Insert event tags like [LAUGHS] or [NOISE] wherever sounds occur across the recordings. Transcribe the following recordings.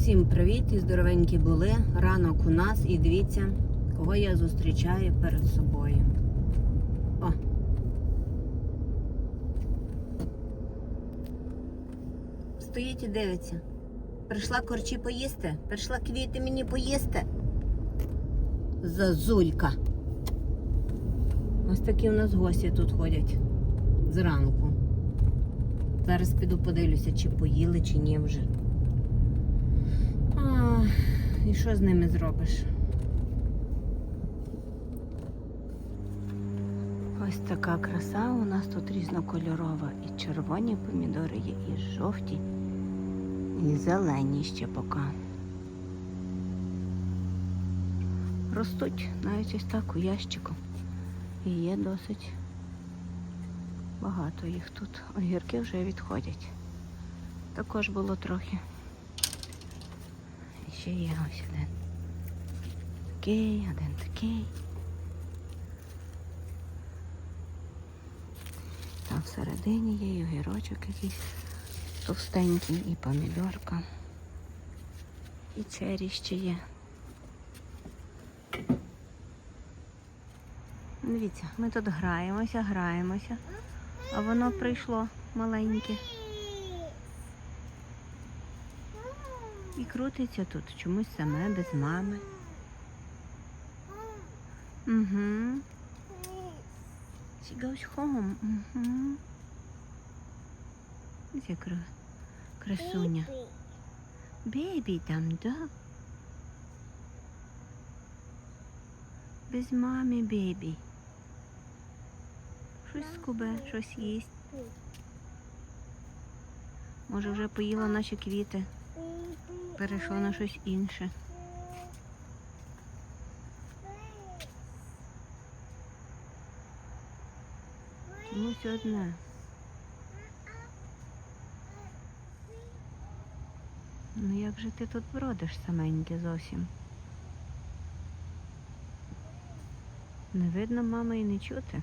Усім привіт і здоровенькі були. Ранок у нас і дивіться, кого я зустрічаю перед собою. О. Стоїть і дивиться. Прийшла корчі поїсти, прийшла квіти мені поїсти. Зазулька. Ось такі у нас гості тут ходять зранку. Зараз піду подивлюся, чи поїли, чи ні вже. І що з ними зробиш? Ось така краса у нас тут різнокольорова. І червоні помідори є, і жовті, і зелені ще поки. Ростуть навіть ось так у ящику. І є досить багато їх тут. Огірки вже відходять. Також було трохи. Ще є ось один. Такий, один такий. Там всередині є і огірочок якийсь товстенький, і помідорка. І чері ще є. Дивіться, ми тут граємося, граємося, а воно прийшло маленьке. І крутиться тут чомусь саме без мами. Угу. She goes home. Угу. Як кра- красуня. Бебі там, да? Без мами бебі. Щось скубе, щось їсть. Може вже поїла наші квіти, перейшло на щось інше. Чомусь одне. Ну як же ти тут бродиш саменьке зовсім? Не видно мами і не чути.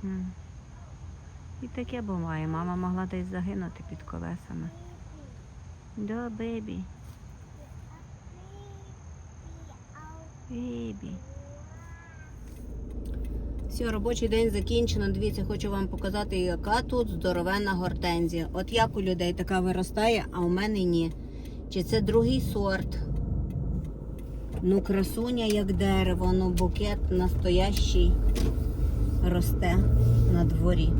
Хм. І таке буває. Мама могла десь загинути під колесами. Да, бебі. Бебі. Все, робочий день закінчено. Дивіться, хочу вам показати, яка тут здоровенна гортензія. От як у людей така виростає, а у мене ні. Чи це другий сорт? Ну, красуня як дерево, ну букет настоящий росте на дворі.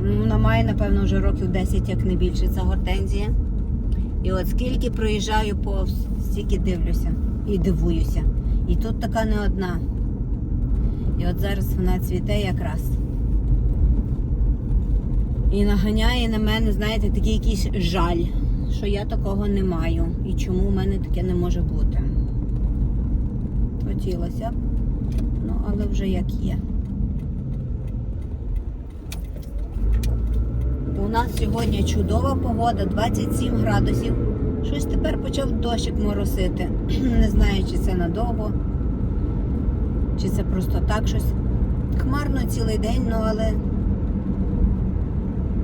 Вона має, напевно, вже років 10, як не більше, ця гортензія. І от скільки проїжджаю повз, стільки дивлюся і дивуюся. І тут така не одна. І от зараз вона цвіте якраз. І наганяє на мене, знаєте, такий якийсь жаль, що я такого не маю. І чому в мене таке не може бути. Хотілося б, ну але вже як є. У нас сьогодні чудова погода, 27 градусів. Щось тепер почав дощик моросити. [CLEARS THROAT] Не знаю, чи це надовго, чи це просто так щось. Хмарно цілий день, ну але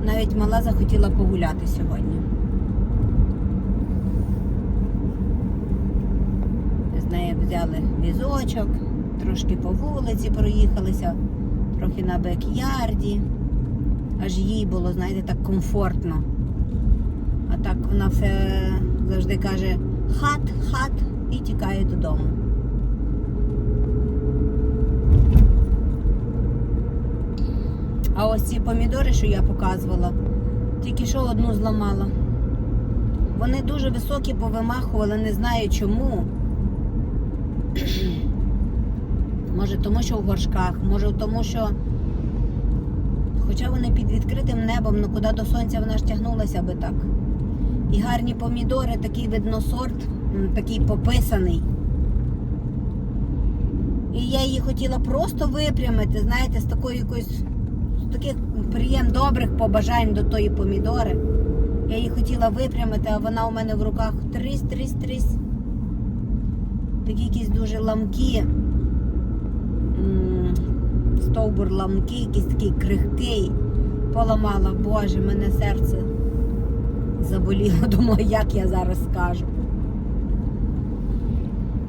навіть мала захотіла погуляти сьогодні. З нею взяли візочок, трошки по вулиці проїхалися, трохи на бек-ярді. Аж їй було, знаєте, так комфортно. А так вона все завжди каже хат, хат і тікає додому. А ось ці помідори, що я показувала, тільки що одну зламала. Вони дуже високі повимахували, не знаю чому. [CLEARS THROAT] Може, тому що в горшках, може тому, що. Хоча вони під відкритим небом, ну куди до сонця вона ж тягнулася би так. І гарні помідори, такий видно сорт, такий пописаний. І я її хотіла просто випрямити, знаєте, з такою якоюсь, з таких приєм добрих побажань до тої помідори. Я її хотіла випрямити, а вона у мене в руках тріс, тріс, тріс. Такі якісь дуже ламкі. Стовбур ламкий, якийсь такий крихкий. Поламала, боже, мене серце заболіло. [LAUGHS] Думаю, як я зараз скажу.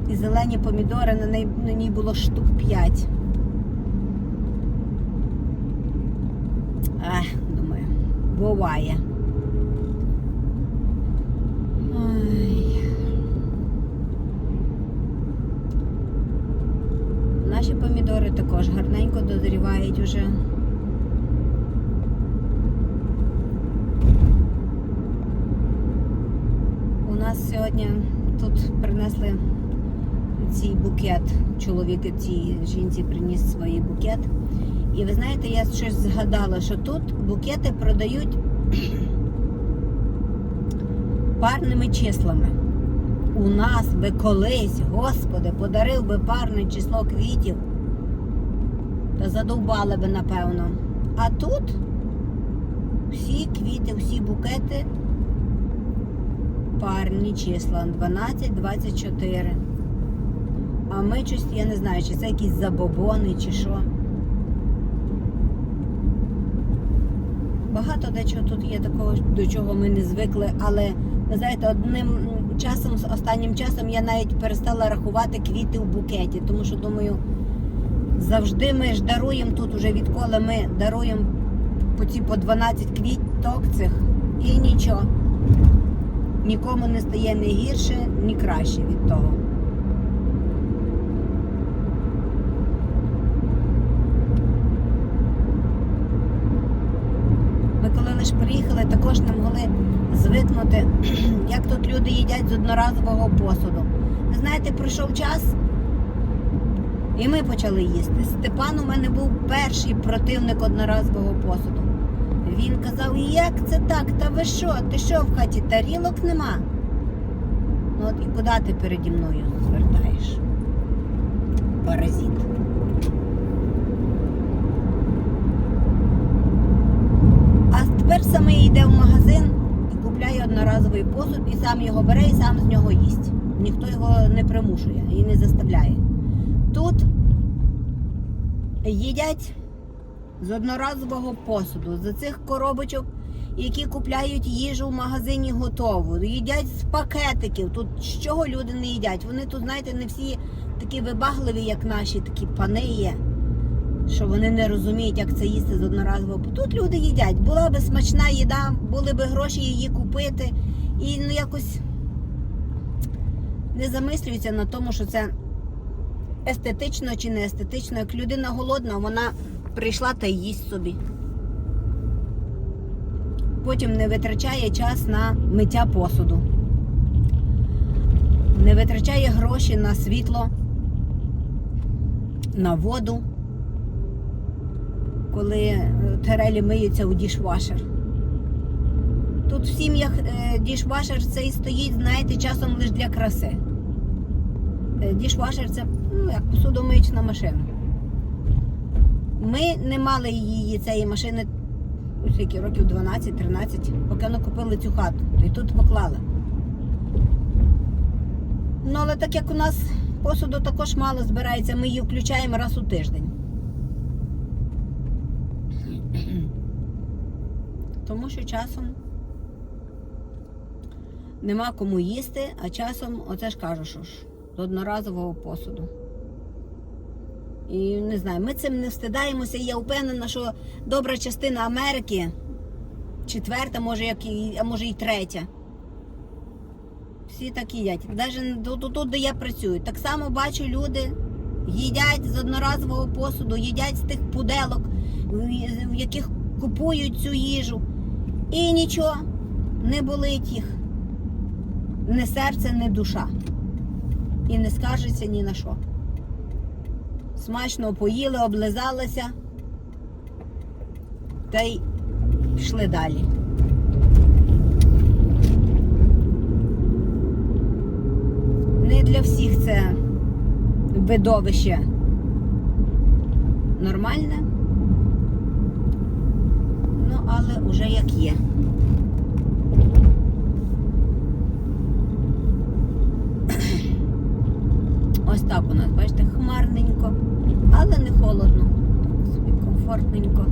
І зелені помідори на ній, на ній було штук 5. Ех, думаю, буває. Ой. Наші помідори також гарненько дозрівають уже. У нас сьогодні тут принесли цей букет. Чоловік цій жінці приніс свій букет. І ви знаєте, я щось згадала, що тут букети продають [CLEARS THROAT] парними числами. У нас би колись, Господи, подарив би парне число квітів, та задовбали би, напевно. А тут всі квіти, всі букети парні числа 12, 24. А ми щось, я не знаю, чи це якісь забобони, чи що. Багато дечого тут є такого, до чого ми не звикли, але ви знаєте, одним часом, останнім часом я навіть перестала рахувати квіти в букеті, тому що думаю, завжди ми ж даруємо тут, уже відколи ми даруємо по ці по 12 квіток цих і нічого. Нікому не стає ні гірше, ні краще від того. Ми коли лише приїхали, також не могли звикнути, [CLEARS THROAT] як тут люди їдять з одноразового посуду. Ви знаєте, пройшов час, і ми почали їсти. Степан у мене був перший противник одноразового посуду. Він казав, як це так? Та ви що? Ти що в хаті тарілок нема? Ну от і куди ти переді мною звертаєш? Паразит. А тепер саме йде в магазин і купляє одноразовий посуд, і сам його бере і сам з нього їсть. Ніхто його не примушує і не заставляє. Тут їдять з одноразового посуду, з цих коробочок, які купляють їжу в магазині готову, їдять з пакетиків. Тут з чого люди не їдять? Вони тут, знаєте, не всі такі вибагливі, як наші, такі пани є що вони не розуміють, як це їсти з одноразового. Тут люди їдять. Була би смачна їда, були би гроші її купити. І ну якось не замислюються на тому, що це естетично чи не естетично. Як людина голодна, вона прийшла та їсть собі. Потім не витрачає час на миття посуду. Не витрачає гроші на світло, на воду коли е, терелі миються у дішвашер. Тут в сім'ях е, дішвашер цей стоїть, знаєте, часом лише для краси. Е, Дішвашер це ну, як посудомиючна машина. Ми не мали її цієї машини ну, скільки років 12-13, поки не купили цю хату. І тут поклали. Ну, але так як у нас посуду також мало збирається, ми її включаємо раз у тиждень. [CLEARS THROAT] Тому що часом нема кому їсти, а часом, оце ж кажу, що ж, до одноразового посуду. І не знаю, ми цим не встидаємося, і я впевнена, що добра частина Америки, четверта, може, як і, а може і третя. Всі так їдять. Навіть тут, тут, де я працюю. Так само бачу, люди їдять з одноразового посуду, їдять з тих пуделок, в яких купують цю їжу. І нічого, не болить їх. Не серце, не душа. І не скаржиться ні на що. Смачно поїли, облизалися та й пішли далі. Не для всіх це видовище нормальне. Ну, але уже як є. Ось так у нас, бачите, хмарненько, але не холодно. Собі комфортненько.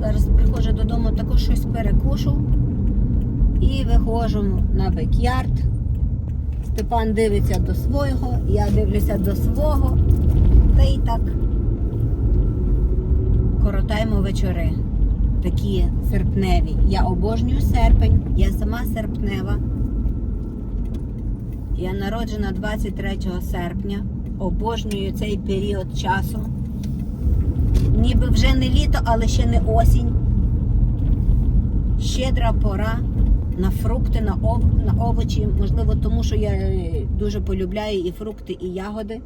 Зараз приходжу додому, також щось перекушу і виходжу на бекярд. Степан дивиться до свого, я дивлюся до свого. Та і так коротаємо вечори. Такі серпневі. Я обожнюю серпень, я сама серпнева. Я народжена 23 серпня. Обожнюю цей період часу. Ніби вже не літо, але ще не осінь. Щедра пора на фрукти, на, ов... на овочі. Можливо, тому що я е, дуже полюбляю і фрукти, і ягоди.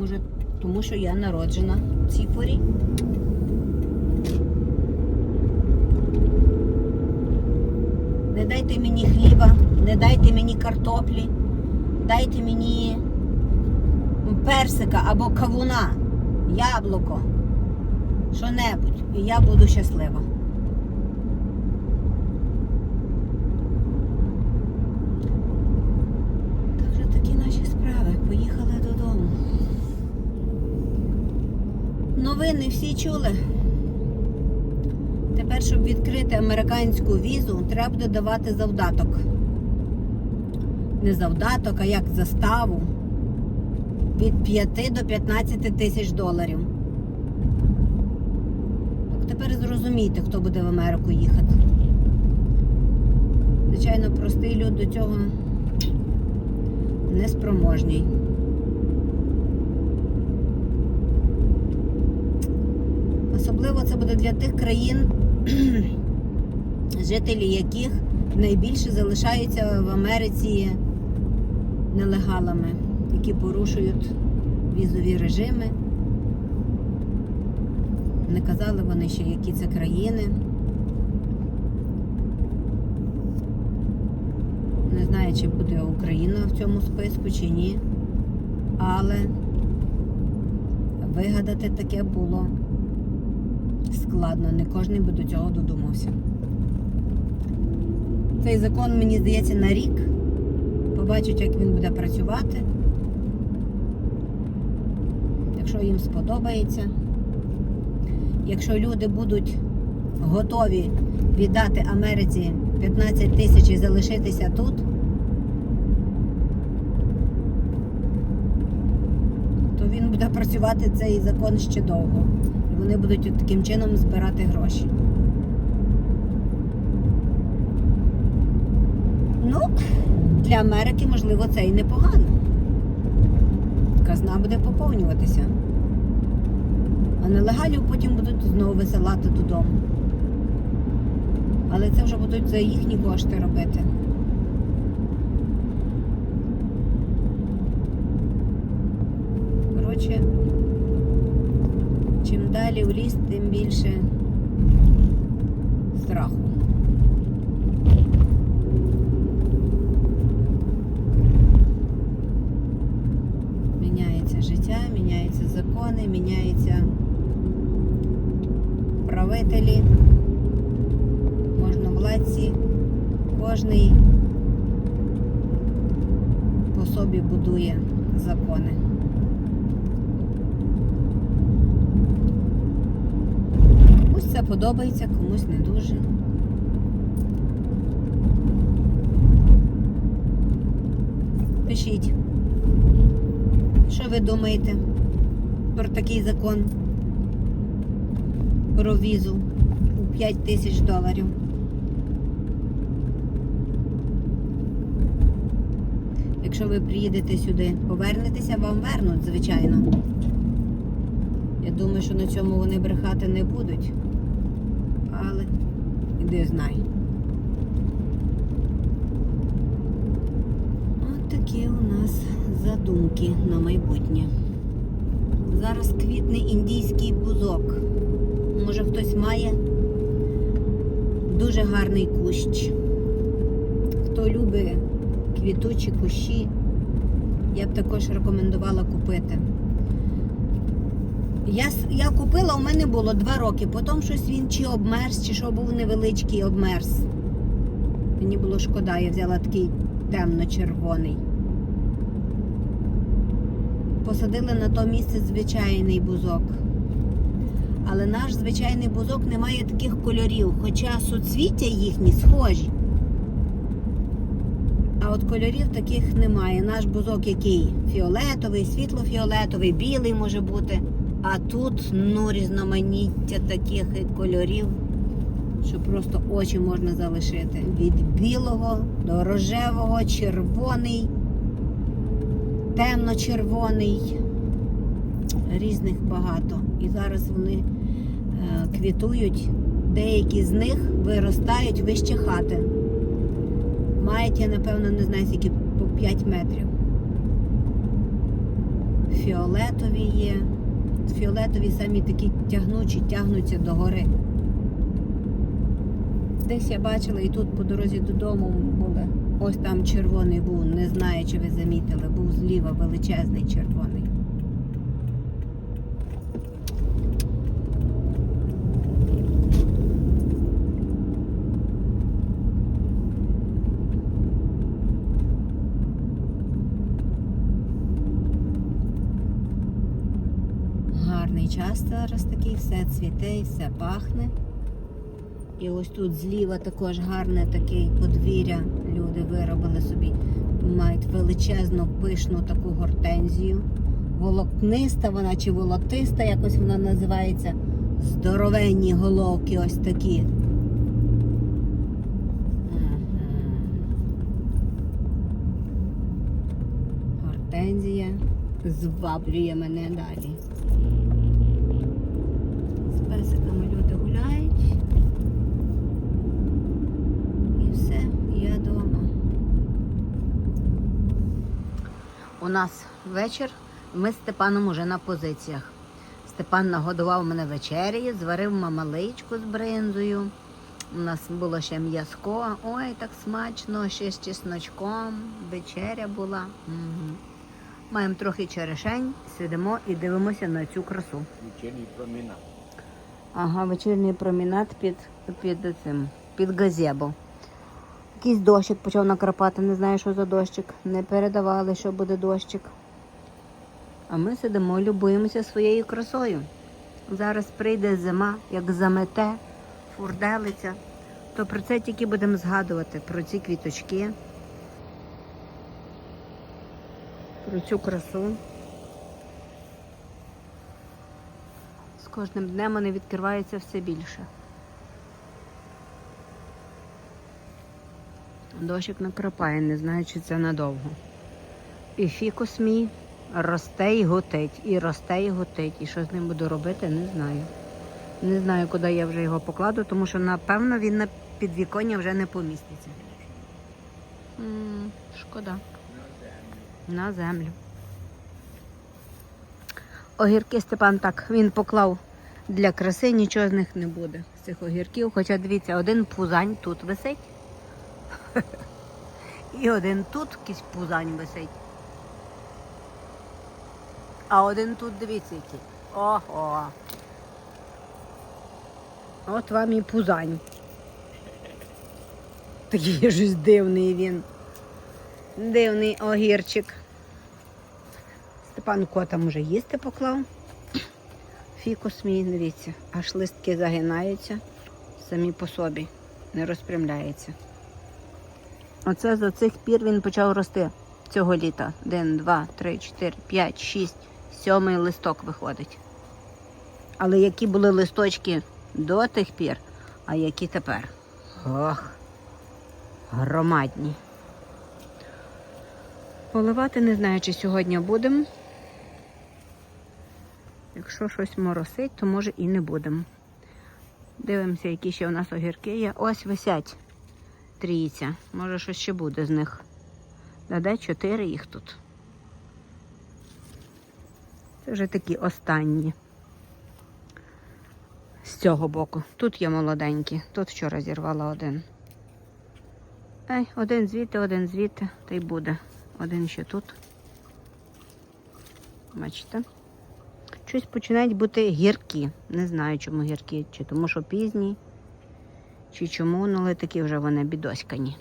Може, тому що я народжена в цій порі. Не дайте мені хліба, не дайте мені картоплі, дайте мені персика або кавуна, яблуко, що-небудь, і я буду щаслива. Так що такі наші справи. Поїхали додому. Новини всі чули. Тепер, щоб відкрити американську візу, треба буде давати завдаток. Не завдаток, а як заставу від 5 до 15 тисяч доларів. Так тепер зрозумійте, хто буде в Америку їхати. Звичайно, простий люд до цього неспроможний. Особливо це буде для тих країн, [CLEARS THROAT] жителі яких найбільше залишаються в Америці нелегалами, які порушують візові режими. Не казали вони ще, які це країни. Не знаю, чи буде Україна в цьому списку, чи ні. Але вигадати таке було складно. Не кожен би до цього додумався. Цей закон, мені здається, на рік. Побачать, як він буде працювати. Якщо їм сподобається. Якщо люди будуть готові віддати Америці 15 тисяч і залишитися тут, то він буде працювати цей закон ще довго. Вони будуть таким чином збирати гроші. Ну, для Америки, можливо, це і непогано. Казна буде поповнюватися. А нелегалів потім будуть знову висилати додому. Але це вже будуть за їхні кошти робити. Правителі, можновладці. Кожний по собі будує закони. Комусь це подобається, комусь не дуже. Пишіть, що ви думаєте про такий закон, про візу у 5 тисяч доларів. Якщо ви приїдете сюди, повернетеся, вам вернуть, звичайно. Я думаю, що на цьому вони брехати не будуть. Але іди знай. От такі у нас задумки на майбутнє. Зараз квітне індійський бузок. Може хтось має дуже гарний кущ. Хто любить квітучі кущі, я б також рекомендувала купити. Я, я купила, у мене було два роки, потім щось він чи обмерз, чи що був невеличкий обмерз. Мені було шкода, я взяла такий темно-червоний. Посадили на то місце звичайний бузок. Але наш звичайний бузок не має таких кольорів, хоча суцвіття їхні схожі. А от кольорів таких немає. Наш бузок який? Фіолетовий, світло-фіолетовий, білий може бути. А тут ну різноманіття таких кольорів, що просто очі можна залишити. Від білого до рожевого, червоний, темно-червоний. Різних багато. І зараз вони квітують. Деякі з них виростають вище хати. Мають, я напевно, не знаю, скільки по 5 метрів. Фіолетові є. Фіолетові самі такі тягнучі, тягнуться до гори. Десь я бачила і тут по дорозі додому були. Ось там червоний був, не знаю, чи ви замітили, був зліва величезний червоний. Гарний час зараз такий, все цвіте і все пахне. І ось тут зліва також гарне таке подвір'я. Люди виробили собі. Мають величезну пишну таку гортензію. Волокниста вона чи волотиста, якось вона називається. Здоровенні головки ось такі. Гортензія зваблює мене далі. З песиками люди гуляють. І все, я вдома. У нас вечір. Ми з Степаном уже на позиціях. Степан нагодував мене вечерю, зварив мамаличку з бринзою. У нас було ще м'язко. Ой, так смачно, ще з чесночком. Вечеря була. Угу. Маємо трохи черешень, сидимо і дивимося на цю красу. Вечірній промінат. Ага, вечірній промінат під, під цим, під газебо. Якийсь дощик почав накрапати, не знаю, що за дощик. Не передавали, що буде дощик. А ми сидимо, любуємося своєю красою. Зараз прийде зима, як замете, фурделиця, то про це тільки будемо згадувати, про ці квіточки, про цю красу. З кожним днем вони відкриваються все більше. Дощик накрапає, не знаю, чи це надовго. І фікус мій росте і готить, і росте і готить. І що з ним буду робити, не знаю. Не знаю, куди я вже його покладу, тому що, напевно, він на підвіконня вже не поміститься. М, шкода. На землю. Огірки Степан так, він поклав для краси, нічого з них не буде, з цих огірків. Хоча дивіться, один пузань тут висить. [LAUGHS] І один тут якийсь пузань висить. А один тут, дивіться, який. Ого. От вам і пузань. Такий [LAUGHS] щось дивний він. Дивний огірчик. Степан котам уже їсти поклав. Фікус мій, дивіться, аж листки загинаються самі по собі, не розпрямляється. Оце за цих пір він почав рости цього літа. Один, два, три, чотири, п'ять, шість, сьомий листок виходить. Але які були листочки до тих пір, а які тепер? Ох, громадні. Поливати не знаю, чи сьогодні будемо. Якщо щось моросить, то може і не будемо. Дивимося, які ще у нас огірки є. Ось висять трійця. Може, щось ще буде з них. Да де чотири їх тут. Це вже такі останні. З цього боку. Тут є молоденькі. Тут вчора зірвала один. Ей, один звідти, один звідти, та й буде. Один ще тут. Бачите? Щось починають бути гіркі. Не знаю, чому гіркі. Чи тому, що пізні, чи чому, ну але такі вже вони бідоськані.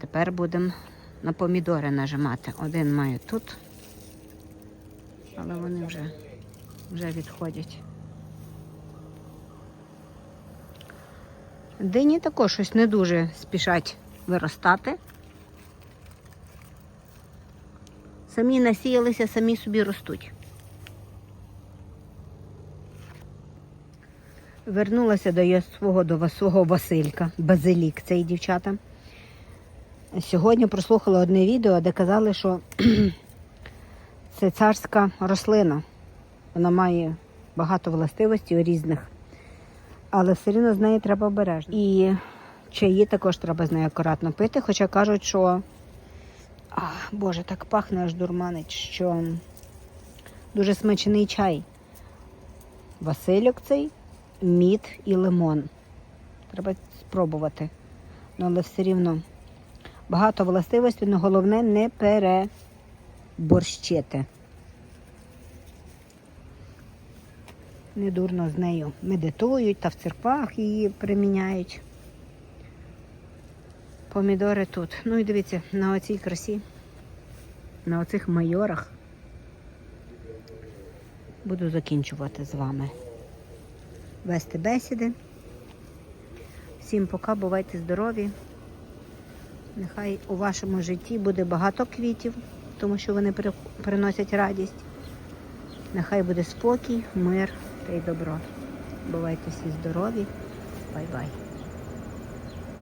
Тепер будемо на помідори нажимати. Один маю тут, але вони вже, вже відходять. Дині також щось не дуже спішать виростати. Самі насіялися, самі собі ростуть. Вернулася до свого до свого Василька, Базилік, цей дівчата. Сьогодні прослухала одне відео, де казали, що [CLEARS THROAT] це царська рослина. Вона має багато властивостей різних, але все рівно з нею треба обережно. І чаї також треба з нею акуратно пити, хоча кажуть, що а, Боже, так пахне аж дурманить, що дуже смачний чай. Васильок цей, мід і лимон. Треба спробувати. Ну, але все рівно багато властивостей, але головне не переборщити. Недурно з нею медитують та в церквах її приміняють. Помідори тут. Ну і дивіться, на оцій красі, на оцих майорах буду закінчувати з вами. Вести бесіди. Всім пока, бувайте здорові. Нехай у вашому житті буде багато квітів, тому що вони приносять радість. Нехай буде спокій, мир та й добро. Бувайте всі здорові. Бай-бай.